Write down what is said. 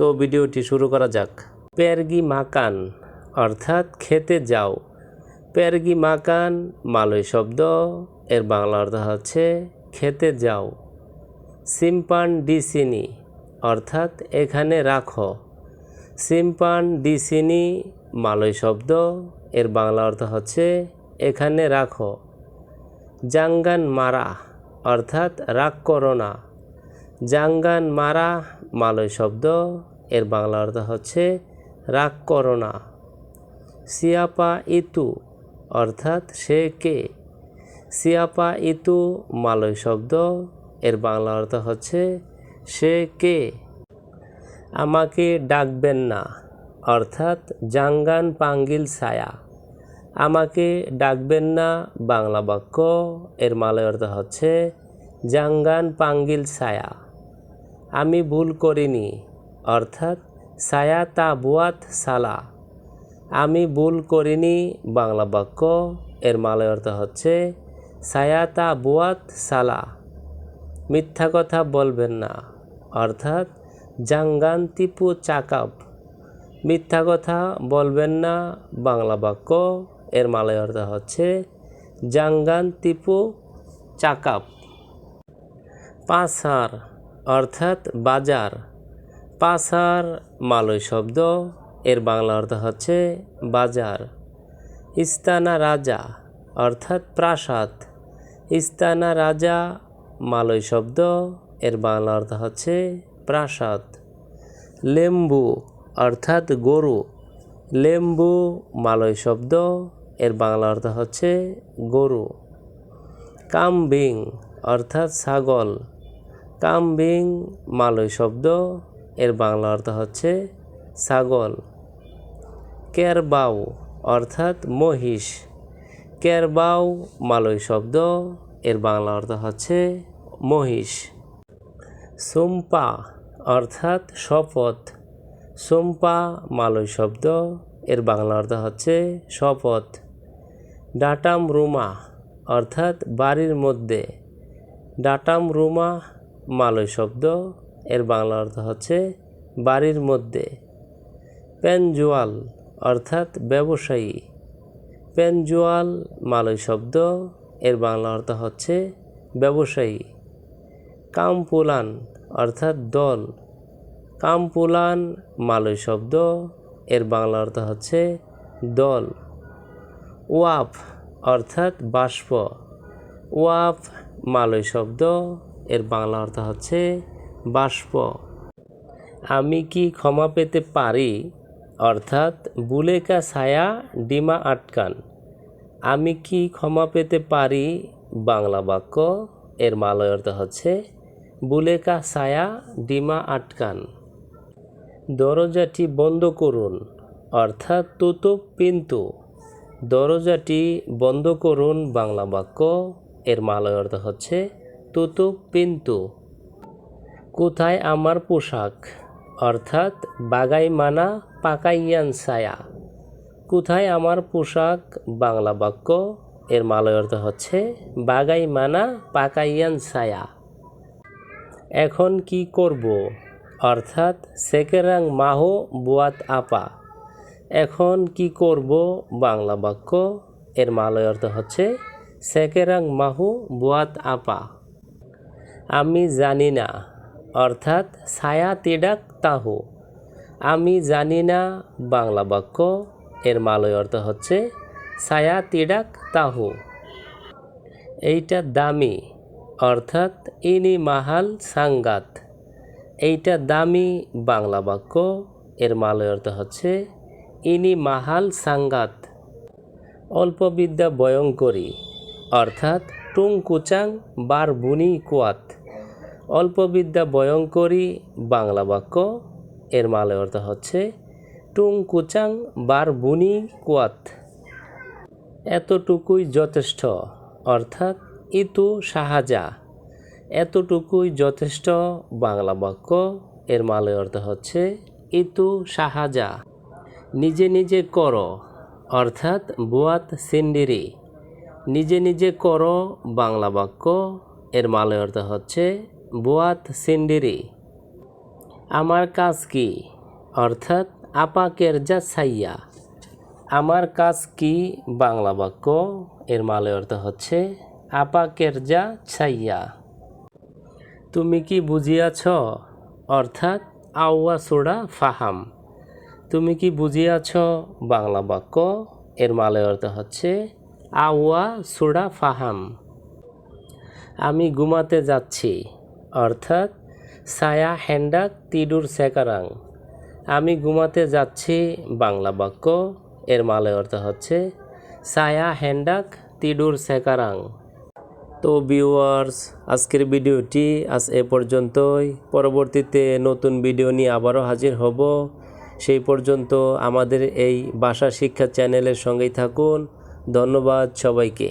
তো ভিডিওটি শুরু করা যাক। পেরগি মাকান, অর্থাৎ খেতে যাও। পেরগি মাকান, মালয় শব্দ, এর বাংলা অর্থ হচ্ছে খেতে যাও। সিম্পান ডিসিনি অর্থাৎ এখানে রাখো। সিম্পান ডিসিনি মালয় শব্দ, এর বাংলা অর্থ হচ্ছে এখানে রাখো। জাঙ্গান মারা অর্থাৎ রাগ করো না। জাঙ্গান মারা মালয় শব্দ এর বাংলা অর্থ হচ্ছে রাগ করো না। সিয়াপা ইতু, অর্থাৎ সে কে? সিয়াপা ইতু, মালয় শব্দ, এর বাংলা অর্থ হচ্ছে সে কে? আমাকে ডাকবেন না, অর্থাৎ জাঙ্গান পাঙ্গিল ছায়া। আমাকে ডাকবেন না, বাংলা বাক্য, এর মালয় অর্থ হচ্ছে জাঙ্গান পাঙ্গিল ছায়া। আমি ভুল করিনি অর্থাৎ ছায়া তা বুয়াত সালা। আমি ভুল করিনি, বাংলা বাক্য। এর মালয় অর্থ হচ্ছে ছায়া তা বুয়াত সালা। মিথ্যা কথা বলবেন না, অর্থাৎ জাঙ্গান তিপু চাকাপ মিথ্যা কথা বলবেন না, বাংলা বাক্য। এর মালয় অর্থ হচ্ছে জাঙ্গান তিপু চাকাপ পাসার অর্থাৎ বাজার। পাসার মালয় শব্দ, এর বাংলা অর্থ হচ্ছে বাজার। ইস্তানা রাজা, অর্থাৎ প্রাসাদ। ইস্তানা রাজা, মালয় শব্দ, এর বাংলা অর্থ হচ্ছে প্রাসাদ। লেম্বু, অর্থাৎ গরু। লেম্বু, মালয় শব্দ, এর বাংলা অর্থ হচ্ছে গরু। কামবিং, অর্থাৎ ছাগল। কামবিং, মালয় শব্দ এর বাংলা অর্থ হচ্ছে ছাগল। কেরবাউ অর্থাৎ মহিষ। কেরবাউ মালয় শব্দ, এর বাংলা অর্থ হচ্ছে মহিষ। সুম্পা অর্থাৎ শপথ। সুম্পা মালয় শব্দ, এর বাংলা অর্থ হচ্ছে শপথ। ডাটাম রুমা অর্থাৎ বাড়ির মধ্যে। ডাটাম রুমা মালয় শব্দ এর বাংলা অর্থ হচ্ছে বাড়ির মধ্যে। পেনজুয়াল অর্থাৎ ব্যবসায়ী। পেনজুয়াল মালয় শব্দ এর বাংলা অর্থ হচ্ছে ব্যবসায়ী। কামপুলান অর্থাৎ দল। কামপুলান মালয় শব্দ এর বাংলা অর্থ হচ্ছে দল। ওয়াফ অর্থাৎ বাষ্প। ওয়াফ মালয় শব্দ এর বাংলা অর্থ হচ্ছে বাষ্প। আমি কি ক্ষমা পেতে পারি? অর্থাৎ বুলেকা ছায়া, ডিমা আটকান। আমি কি ক্ষমা পেতে পারি? বাংলা বাক্য, এর মালয় অর্থ হচ্ছে বুলেকা ছায়া, ডিমা আটকান। দরজাটি বন্ধ করুন। অর্থাৎ তুতু পিন্তু দরজাটি বন্ধ করুন, বাংলা বাক্য, এর মালয় অর্থ হচ্ছে, তুতু পিন্তু কোথায় আমার পোশাক? অর্থাৎ বাগাই মানা পাকাইয়ান ছায়া কোথায় আমার পোশাক? বাংলা বাক্য। এর মালয় অর্থ হচ্ছে বাগাই মানা পাকাইয়ান ছায়া এখন কি করব? অর্থাৎ সেকেরাং মাহো বুয়াত আপা। এখন কি করব? বাংলা বাক্য। এর মালয় অর্থ হচ্ছে সেকেরাং মাহু বুয়াত আপা। আমি জানি না। অর্থাৎ ছায়া তিডাক তাহু। আমি জানি না বাংলা বাক্য, এর মালয় অর্থ হচ্ছে ছায়া তিডাক তাহু। এইটা দামি, অর্থাৎ ইনি মাহাল সাঙ্গাত। এইটা দামি বাংলা বাক্য, এর মালয় অর্থ হচ্ছে ইনি মাহাল সাঙ্গাত। অল্প বিদ্যা বয়ঙ্করী অর্থাৎ টুং কুচাং বার বুনি কুয়াত। অল্পবিদ্যা বয়ঙ্করী বাংলা বাক্য। এর মালে অর্থ হচ্ছে টুং কুচাং বার বুনি কুয়াত। এতটুকুই যথেষ্ট, অর্থাৎ ইতু সাহাযা এতটুকুই যথেষ্ট, বাংলা বাক্য। এর মালে অর্থ হচ্ছে, ইতু সাহাযা নিজে নিজে করো, অর্থাৎ বুয়াত সিন্ডিরি নিজে নিজে করো, বাংলা বাক্য। এর মালে অর্থ হচ্ছে বুয়াত সিন্ডিরি। আমার কাজ কি? অর্থাৎ আপা কেরজা ছাইয়া আমার কাজ কি? বাংলা বাক্য, এর মালে অর্থ হচ্ছে আপা কেরজা ছাইয়া তুমি কি বুঝিয়াছ? অর্থাৎ আউয়া সোডা ফাহাম। তুমি কি বুঝিয়াছ? বাংলা বাক্য, এর মালে অর্থ হচ্ছে আউয়া সোডা ফাহাম। আমি ঘুমাতে যাচ্ছি। অর্থাৎ সায়া হ্যান্ডাক তিডুর সেকারাং। আমি ঘুমাতে যাচ্ছি, বাংলা বাক্য, এর মালে অর্থ হচ্ছে সায়া হ্যান্ডাক তিডুর সেকারাং। তো ভিউয়ার্স আজকের ভিডিওটি আজ এ পর্যন্তই। পরবর্তীতে নতুন ভিডিও নিয়ে আবারও হাজির হব। সেই পর্যন্ত আমাদের এই ভাষা শিক্ষা চ্যানেলের সঙ্গেই থাকুন। ধন্যবাদ সবাইকে।